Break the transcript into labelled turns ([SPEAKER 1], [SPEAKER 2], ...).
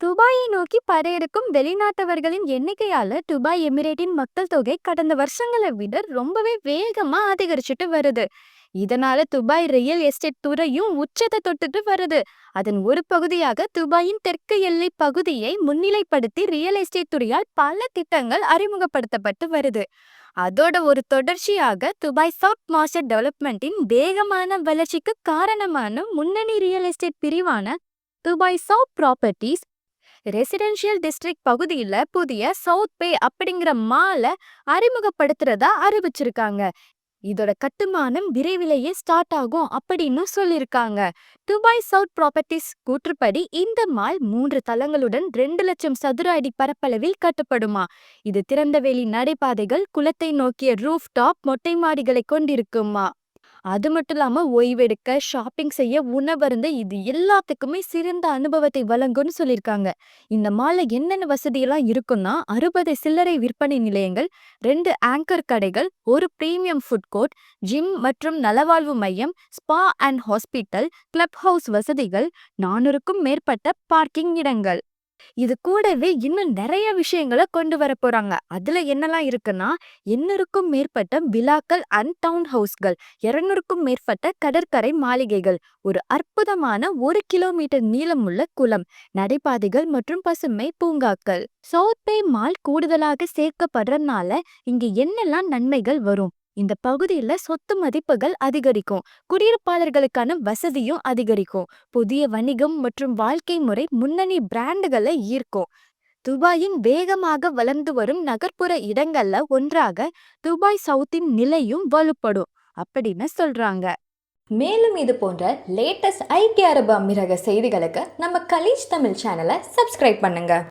[SPEAKER 1] துபாயை நோக்கி படையெடுக்கும் வெளிநாட்டவர்களின் எண்ணிக்கையால துபாய் எமிரேட்டின் மக்கள் தொகை கடந்த வருஷங்களை விட ரொம்பவே வேகமா அதிகரிச்சுட்டு வருது. இதனால துபாய் ரியல் எஸ்டேட் துறையும் உச்சத்தை தொட்டுட்டு வருது. அதன் ஒரு பகுதியாக துபாயின் தெற்கு எல்லை பகுதியை முன்னிலைப்படுத்தி ரியல் எஸ்டேட் துறையால் பல திட்டங்கள் அறிமுகப்படுத்தப்பட்டு வருது. அதோட ஒரு தொடர்ச்சியாக துபாய் சவுத் மாஸ்டர் டெவலப்மெண்ட்டின் வேகமான வளர்ச்சிக்கு காரணமான முன்னணி ரியல் எஸ்டேட் பிரிவான Dubai South properties residential district பகுதியில் புதிய சவுத் பே அப்படிங்கிற மாலை அறிமுகப்படுத்துறதா அறிவிச்சிருக்காங்க. இதோட கட்டுமானம் விரைவிலேயே ஸ்டார்ட் ஆகும் அப்படின்னு சொல்லியிருக்காங்க துபாய் சவுத் ப்ராப்பர்ட்டிஸ் கூற்றுப்படி இந்த மால் மூன்று தளங்களுடன் ரெண்டு லட்சம் சதுர அடி பரப்பளவில் கட்டப்படுமா. இது திறந்தவெளி நடைபாதைகள் குளத்தை நோக்கிய ரூஃப் டாப் மொட்டை மாடிகளை கொண்டிருக்குமா. அது மட்டும் இல்லாம ஓய்வெடுக்க ஷாப்பிங் செய்ய உணவருந்த இது எல்லாத்துக்குமே சிறந்த அனுபவத்தை வழங்கும்னு சொல்லியிருக்காங்க. இந்த மால்ல என்னென்ன வசதியெல்லாம் இருக்குன்னா அறுபது சில்லறை விற்பனை நிலையங்கள் ரெண்டு ஆங்கர் கடைகள் ஒரு பிரீமியம் ஃபுட் கோர்ட் ஜிம் மற்றும் நலவாழ்வு மையம் spa and hospital club house வசதிகள் நானூறுக்கும் மேற்பட்ட பார்க்கிங் இடங்கள். இது கூடவே இன்னும் நிறைய விஷயங்களை கொண்டு வர போறாங்க. அதுல என்னெல்லாம் இருக்குன்னா எண்ணூறுக்கும் மேற்பட்ட விழாக்கள் அண்ட் டவுன் ஹவுஸ்கள் இருநூறுக்கும் மேற்பட்ட கடற்கரை மாளிகைகள் ஒரு அற்புதமான ஒரு கிலோமீட்டர் நீளமுள்ள குளம் நடைபாதைகள் மற்றும் பசுமை பூங்காக்கள். சவுத் பே மால் கூடுதலாக சேர்க்கப்படுறதுனால இங்க என்னெல்லாம் நன்மைகள் வரும்? இந்த பகுதியில் சொத்து மதிப்புகள் அதிகரிக்கும். குடியிருப்பாளர்களுக்கான வசதியும் அதிகரிக்கும். புதிய வணிகம் மற்றும் வாழ்க்கை முறை முன்னணி பிராண்டுகளை ஈர்க்கும். துபாயின் வேகமாக வளர்ந்து வரும் நகர்ப்புற இடங்கள்ல ஒன்றாக துபாய் சவுத்தின் நிலையும் வலுப்படும் அப்படின்னு சொல்றாங்க.
[SPEAKER 2] மேலும் இது போன்ற லேட்டஸ்ட் ஐக்கிய அரபு அமீரக செய்திகளுக்கு நம்ம கலீஜ் தமிழ் சேனலை சப்ஸ்கிரைப் பண்ணுங்க.